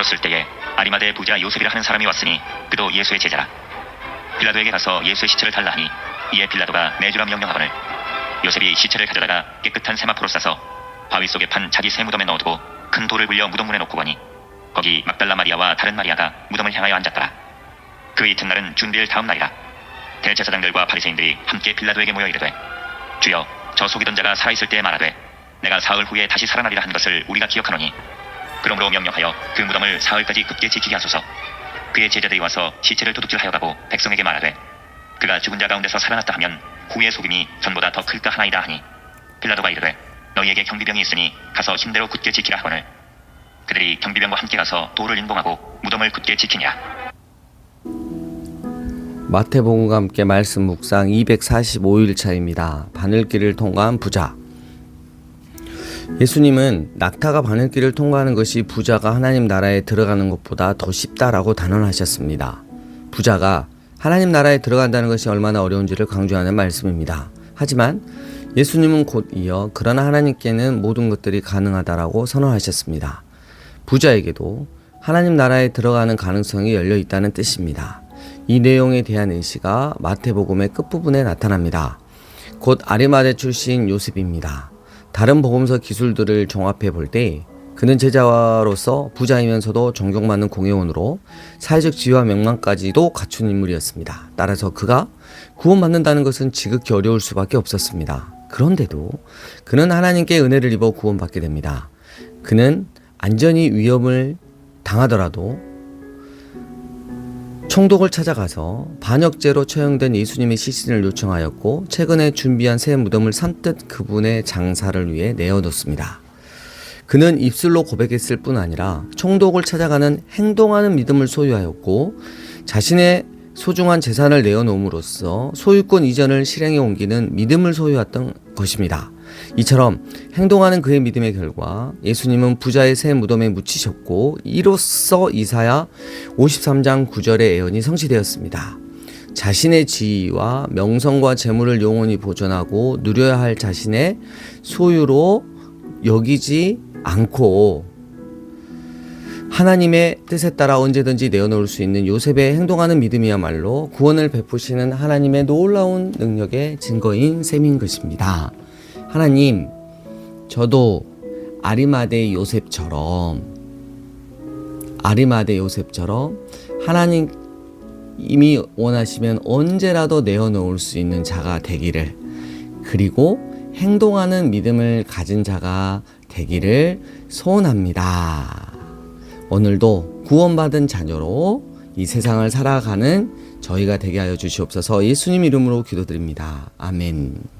머물었을 때에 아리마대 부자 요셉이라 하는 사람이 왔으니 그도 예수의 제자라. 빌라도에게 가서 예수의 시체를 달라 하니 이에 빌라도가 내주라 명령하거늘 요셉이 시체를 가져다가 깨끗한 세마포로 싸서 바위 속에 판 자기 새 무덤에 넣어두고 큰 돌을 굴려 무덤문에 놓고 거니 거기 막달라 마리아와 다른 마리아가 무덤을 향하여 앉았더라. 그 이튿날은 준비일 다음 날이라. 대제사장들과 바리새인들이 함께 빌라도에게 모여 이르되 주여 저 속이던 자가 살아있을 때에 말하되 내가 사흘 후에 다시 살아나리라 한 것을 우리가 기억하노니 그러므로 명령하여 그 무덤을 사흘까지 굳게 지키게 하소서 그의 제자들이 와서 시체를 도둑질하여 가고 백성에게 말하되 그가 죽은 자 가운데서 살아났다 하면 후의 속임이 전보다 더 클까 하나이다 하니 빌라도가 이르되 너희에게 경비병이 있으니 가서 힘대로 굳게 지키라 하거늘 그들이 경비병과 함께 가서 돌을 인봉하고 무덤을 굳게 지키니라 마태복음과 함께 말씀 묵상 245일 차입니다. 바늘길을 통과한 부자. 예수님은 낙타가 바늘길을 통과하는 것이 부자가 하나님 나라에 들어가는 것보다 더 쉽다라고 단언하셨습니다. 부자가 하나님 나라에 들어간다는 것이 얼마나 어려운지를 강조하는 말씀입니다. 하지만 예수님은 곧 이어 그러나 하나님께는 모든 것들이 가능하다라고 선언하셨습니다. 부자에게도 하나님 나라에 들어가는 가능성이 열려 있다는 뜻입니다. 이 내용에 대한 의시가 마태복음의 끝부분에 나타납니다. 곧 아리마대 출신 요셉입니다. 다른 복음서 기술들을 종합해 볼 때 그는 제자로서 부자이면서도 존경받는 공회원으로 사회적 지위와 명망까지도 갖춘 인물이었습니다. 따라서 그가 구원받는다는 것은 지극히 어려울 수밖에 없었습니다. 그런데도 그는 하나님께 은혜를 입어 구원받게 됩니다. 그는 안전히 위험을 당하더라도 총독을 찾아가서 반역죄로 처형된 예수님의 시신을 요청하였고 최근에 준비한 새 무덤을 산뜻 그분의 장사를 위해 내어놓습니다. 그는 입술로 고백했을 뿐 아니라 총독을 찾아가는 행동하는 믿음을 소유하였고 자신의 소중한 재산을 내어놓음으로써 소유권 이전을 실행에 옮기는 믿음을 소유했던 것입니다. 이처럼 행동하는 그의 믿음의 결과 예수님은 부자의 새 무덤에 묻히셨고 이로써 이사야 53장 9절의 예언이 성취되었습니다. 자신의 지위와 명성과 재물을 영원히 보존하고 누려야 할 자신의 소유로 여기지 않고 하나님의 뜻에 따라 언제든지 내어놓을 수 있는 요셉의 행동하는 믿음이야말로 구원을 베푸시는 하나님의 놀라운 능력의 증거인 셈인 것입니다. 하나님, 저도 아리마대 요셉처럼 아리마대 요셉처럼 하나님 이미 원하시면 언제라도 내어놓을 수 있는 자가 되기를 그리고 행동하는 믿음을 가진 자가 되기를 소원합니다. 오늘도 구원받은 자녀로 이 세상을 살아가는 저희가 되게 하여 주시옵소서 예수님 이름으로 기도드립니다. 아멘.